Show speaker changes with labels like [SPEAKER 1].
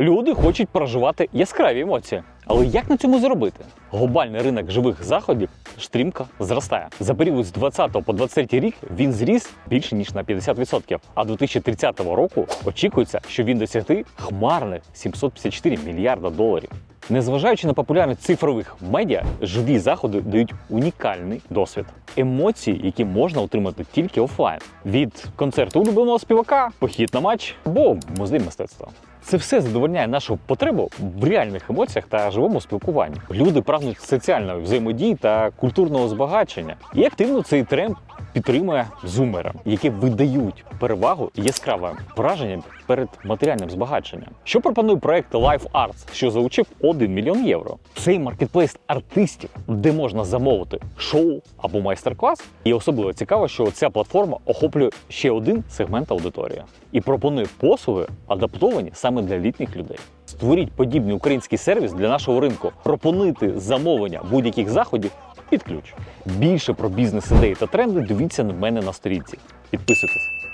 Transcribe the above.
[SPEAKER 1] Люди хочуть проживати яскраві емоції. Але як на цьому заробити? Глобальний ринок живих заходів стрімко зростає. За період з 20 по 23 рік він зріс більше ніж на 50%. А 2030 року очікується, що він досягти хмарних 754 мільярда доларів. Незважаючи на популярність цифрових медіа, живі заходи дають унікальний досвід. Емоції, які можна отримати тільки офлайн. Від концерту улюбленого співака, похід на матч або музей мистецтва. Це все задовольняє нашу потребу в реальних емоціях та живому спілкуванні. Люди прагнуть соціальної взаємодії та культурного збагачення. І активно цей тренд підтримує зумери, які видають перевагу яскравим враженням перед матеріальним збагаченням. Що пропонує проект Life Arts, що залучив 1 мільйон євро. Цей маркетплейс артистів, де можна замовити шоу або майстер-клас. І особливо цікаво, що ця платформа охоплює ще один сегмент аудиторії і пропонує послуги, адаптовані саме для літніх людей. Створіть подібний український сервіс для нашого ринку, пропонуйте замовлення будь-яких заходів під ключ. Більше про бізнес ідеї та тренди дивіться на мене на сторінці. Підписуйтесь.